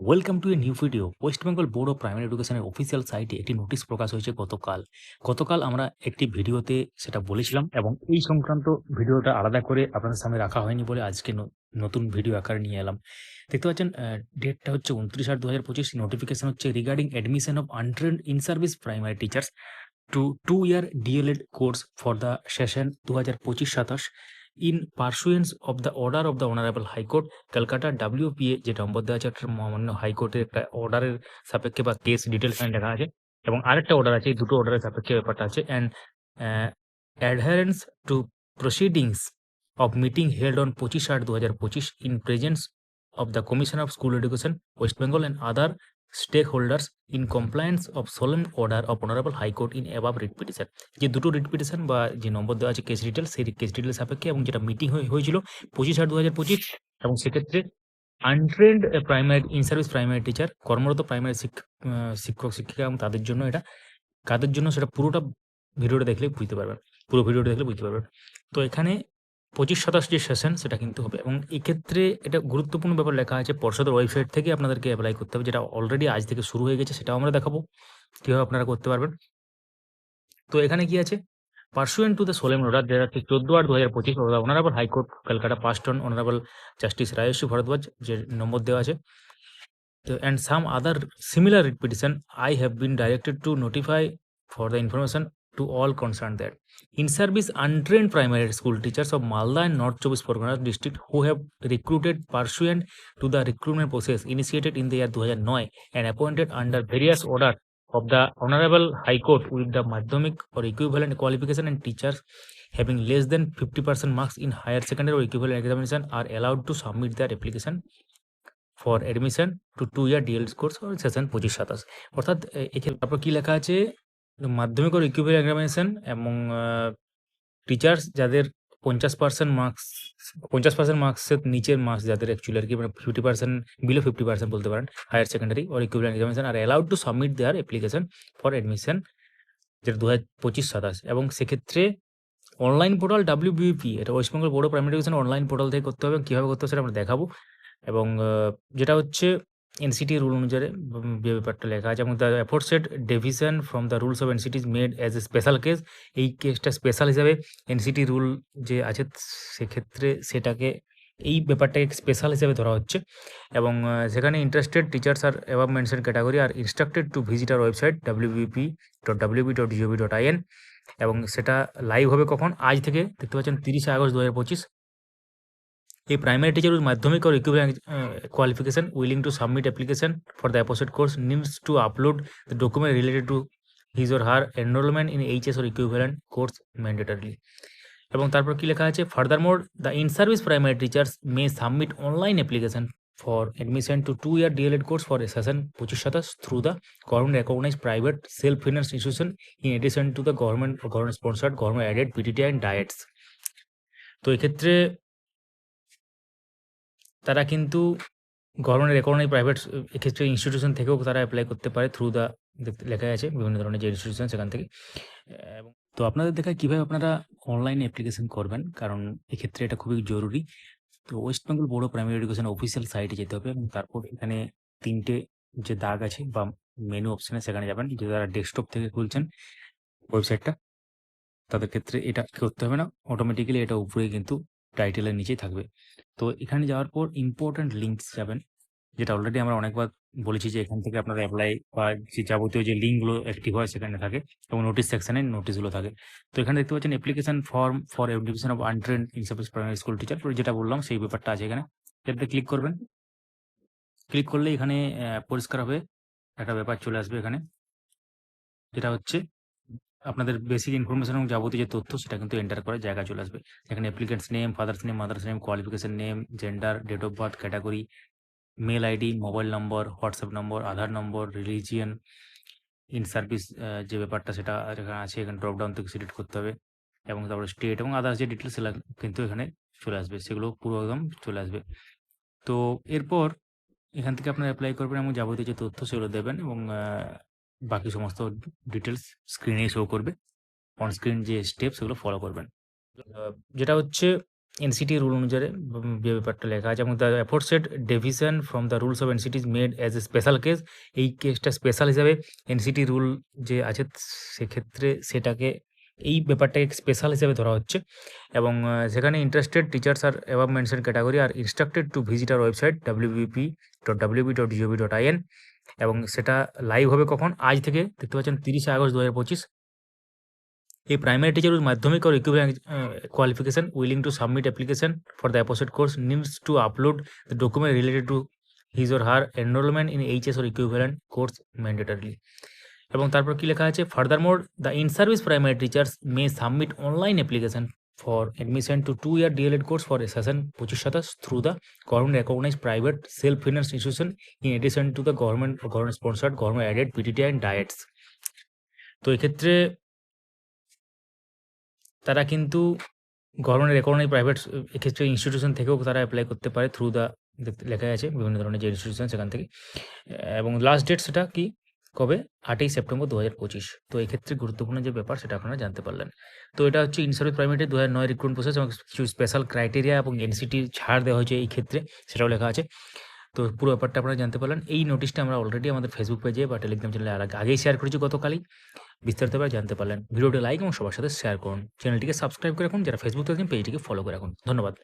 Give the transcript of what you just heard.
Welcome to a new video West Bengal board of primary এডুকেশনের official সাইটে একটি notice প্রকাশ হয়েছে গতকাল। গতকাল আমরা একটি ভিডিওতে সেটা বলেছিলাম এবং এই সংক্রান্ত ভিডিওটা আলাদা করে আপনাদের সামনে রাখা হয়নি বলে আজকে নতুন ভিডিও আকারে নিয়ে এলাম। দেখতে পাচ্ছেন ডেটটা হচ্ছে উনত্রিশ আট দু হাজার পঁচিশ। নোটিফিকেশন হচ্ছে regarding admission of untrained in service primary teachers to two year D El Ed course for the session দু হাজার পঁচিশ সাতাশ। In pursuance of the order of the honourable high court Kolkata WPA যেটা একটা মহামান্য হাইকোর্টের একটা অর্ডারের সাপেক্ষে বা কেস ডিটেলস এখানে লেখা আছে। এবং আরেকটা অর্ডার আছে, এই দুটো অর্ডারের সাপেক্ষে ব্যাপারটা আছে। And adherence to proceedings of meeting held on পঁচিশ আট দু হাজার পঁচিশ in presence of the commission of school education West Bengal and other stakeholders in compliance of solemn order of honourable high court in above writ petition যে দুটো writ petition বা যে নম্বর দেওয়া আছে কেস ডিটেল সেই কেস ডিটেল সাপেক্ষে এবং যেটা মিটিং হয়েছিল পঁচিশ আট দু হাজার পঁচিশ এবং সেক্ষেত্রে untrained primary in service primary teacher কর্মরত প্রাইমারি শিক্ষক, শিক্ষিকা এবং তাদের জন্য এটা, কাদের জন্য সেটা পুরোটা ভিডিওটা দেখলে বুঝতে পারবেন। পুরো ভিডিওটা দেখলে বুঝতে পারবেন। তো এখানে পঁচিশ শতাংশ যে সেশন সেটা কিন্তু হবে। এবং এক্ষেত্রে এটা গুরুত্বপূর্ণ ব্যাপার লেখা আছে, পর্ষদের ওয়েবসাইট থেকে আপনাদেরকে অ্যাপ্লাই করতে হবে, যেটা অলরেডি আজ থেকে শুরু হয়ে গেছে, সেটাও আমরা দেখাবো। কীভাবে আপনারা করতে পারবেন। তো এখানে কি আছে? Pursuant to the solemn order যেটা হচ্ছে চোদ্দ আট দু হাজার পঁচিশ honourable high court Kolkata passed on honourable justice Rayshree Bharadwaj যে নম্বর দেওয়া আছে। তো and some other similar petition I have been directed to notify for the information to all concerned that in service untrained primary school teachers of Malda and North Chobis Pargana district who have recruited pursuant to the recruitment process initiated in the year 2009 and appointed under various order of the Honorable High Court with the Madhyamik or equivalent qualification and teachers having less than 50% marks in higher secondary or equivalent examination are allowed to submit their application for admission to two year DL course or session সাতাশ অর্থাৎ এক্ষেত্রে তারপর কি লেখা আছে মাধ্যমিক ও equivalent examination এবং টিচার্স যাদের পঞ্চাশ পার্সেন্ট মার্কস, পঞ্চাশ পার্সেন্ট মার্কসের নিচের মার্কস যাদের অ্যাকচুয়ালি আর কি মানে fifty percent below fifty percent বলতে পারেন higher secondary or equivalent examination are allowed to submit their application for admission যেটা দু হাজার পঁচিশ সাতাশ। এবং সেক্ষেত্রে অনলাইন পোর্টাল ডাব্লিউবিপি এটা West Bengal board of primary education online portal থেকে করতে হবে কীভাবে করতে হবে সেটা আমরা দেখাবো। এবং যেটা হচ্ছে এনসিটি রুল অনুযায়ী ব্যাপারটা লেখা আছে এবং the aforesaid deviation from the rules of NCT made as a special case এই কেসটা স্পেশাল হিসাবে এনসিটি রুল যে আছে সেক্ষেত্রে সেটাকে এই ব্যাপারটাকে স্পেশাল হিসেবে ধরা হচ্ছে এবং সেখানে interested teachers are above mentioned category are instructed to visit our website WBP dot WB dot GOV dot IN এবং সেটা লাইভ হবে কখন? আজ থেকে, দেখতে পাচ্ছেন, তিরিশে আগস্ট দু হাজার পঁচিশ। Primary teacher with madhyamik or equivalent uh, qualification willing to submit application for the opposite course needs to upload the document related to his or her enrollment in HS or equivalent course mandatorily. এবং তারপর কি লেখা আছে furthermore the in service primary teachers may submit online application for admission to two year DElEd course for session পঁচিশ সাতাশ through the government recognise private self finance institution in addition to the government government sponsored government aided PTT and DIETs তো এক্ষেত্রে তারা কিন্তু government recognise private এক্ষেত্রে institution থেকেও তারা apply করতে পারে থ্রু দ্য লেখা আছে বিভিন্ন ধরনের যে ইনস্টিটিউশন সেখান থেকে। এবং তো আপনাদের দেখায় কীভাবে আপনারা অনলাইনে অ্যাপ্লিকেশন করবেন? কারণ এক্ষেত্রে এটা খুবই জরুরি। তো West Bengal board of primary education official সাইটে যেতে হবে এবং তারপর এখানে তিনটে যে দাগ আছে বা মেনু অপশনে সেখানে যাবেন। যে যারা ডেস্কটপ থেকে খুলছেন ওয়েবসাইটটা তাদের ক্ষেত্রে এটা করতে হবে না। অটোমেটিক্যালি এটা উপরে কিন্তু টাইটেলের নিচেই থাকবে। তো এখানে যাওয়ার পর ইম্পর্ট্যান্ট লিঙ্কস যাবেন, যেটা অলরেডি আমরা অনেকবার বলেছি যে এখান থেকে আপনারা অ্যাপ্লাই বা যে যাবতীয় যে লিঙ্কগুলো অ্যাক্টিভ হয় সেখানে থাকে এবং নোটিস সেকশনে নোটিশগুলো থাকে। তো এখানে দেখতে পাচ্ছেন application form for education of untrained in service primary school teacher যেটা বললাম সেই ব্যাপারটা আছে এখানে। এটাতে ক্লিক করবেন। ক্লিক করলে এখানে পরিষ্কার হবে একটা ব্যাপার চলে আসবে এখানে। যেটা হচ্ছে আপনাদের বেসিক ইনফরমেশন এবং যাবতীয় যে তথ্য সেটা কিন্তু এন্টার করার জায়গা চলে আসবে। এখানে applicant's name father's name mother's name qualification name gender date of birth category mail ID mobile number WhatsApp number Aadhaar number religion in service যে ব্যাপারটা সেটা এখানে আছে এখানে ড্রপডাউন থেকে সিলেক্ট করতে হবে এবং তারপরে স্টেট এবং আদার্স যে ডিটেলস সেগুলো কিন্তু এখানে চলে আসবে, সেগুলো পুরো একদম চলে আসবে। তো এরপর এখান থেকে আপনারা অ্যাপ্লাই করবেন এবং যাবতীয় যে তথ্য সেগুলো দেবেন এবং বাকি সমস্ত ডিটেলস স্ক্রিনে শো করবে। অন স্ক্রিন যে স্টেপ সেগুলো ফলো করবেন। যেটা হচ্ছে এনসিটি রুল অনুযায়ী যে ব্যাপারটা লেখা আছে এবং the aforesaid deviation from the rules of NCT made as a special case এই কেসটা স্পেশাল হিসাবে এনসিটি রুল যে আছে সেক্ষেত্রে সেটাকে এই ব্যাপারটাকে স্পেশাল হিসেবে ধরা হচ্ছে। এবং সেখানে interested teachers are above mentioned category are instructed to visit our website WBP dot WB dot GOV dot IN এবং সেটা লাইভ হবে কখন? আজ থেকে দেখতে পাচ্ছেন তিরিশে আগস্ট দু পঁচিশ। এই primary teacher with Madhyamik O requiring qualification willing to submit application for the apposite course needs to upload the document related to his or her enrolment in HS or equivalent course mandatory এবং তারপর কি লেখা আছে? Further mode the in service primary teachers may submit online application course for session পঁচিশ সাতাশ through the government recognise private self finance institution in addition to the government government sponsored government aided PTT and DIETs তো এক্ষেত্রে তারা কিন্তু government recognise private এক্ষেত্রে institution থেকেও তারা apply করতে পারে থ্রু দ্য লেখা আছে বিভিন্ন ধরনের যে ইনস্টিটিউশন সেখান থেকে। এবং লাস্ট ডেট সেটা কি? কবে? আটই সেপ্টেম্বর দু হাজার পঁচিশ। তো এক্ষেত্রে গুরুত্বপূর্ণ যে ব্যাপার সেটা আপনারা জানতে পারলেন। তো এটা হচ্ছে ইনসার্ভিস প্রাইমারি দু হাজার নয় রিক্রুটমেন্ট প্রসেস এবং কিছু স্পেশাল ক্রাইটেরিয়া এবং এনসিটি ছাড় দেওয়া হয়েছে এই ক্ষেত্রে, সেটাও লেখা আছে। তো পুরো ব্যাপারটা আপনারা জানতে পারলেন। এই নোটিশটা আমরা অলরেডি আমাদের ফেসবুক পেজে বা টেলিগ্রাম চ্যানেলে আগেই শেয়ার করেছি গতকালই। বিস্তারিতভাবে জানতে পারলেন। ভিডিওটি লাইক এবং সবার সাথে শেয়ার করুন। চ্যানেলটিকে সাবস্ক্রাইব করে রাখুন। যারা ফেসবুক দেখছেন পেজটিকে ফলো করে রাখুন। ধন্যবাদ।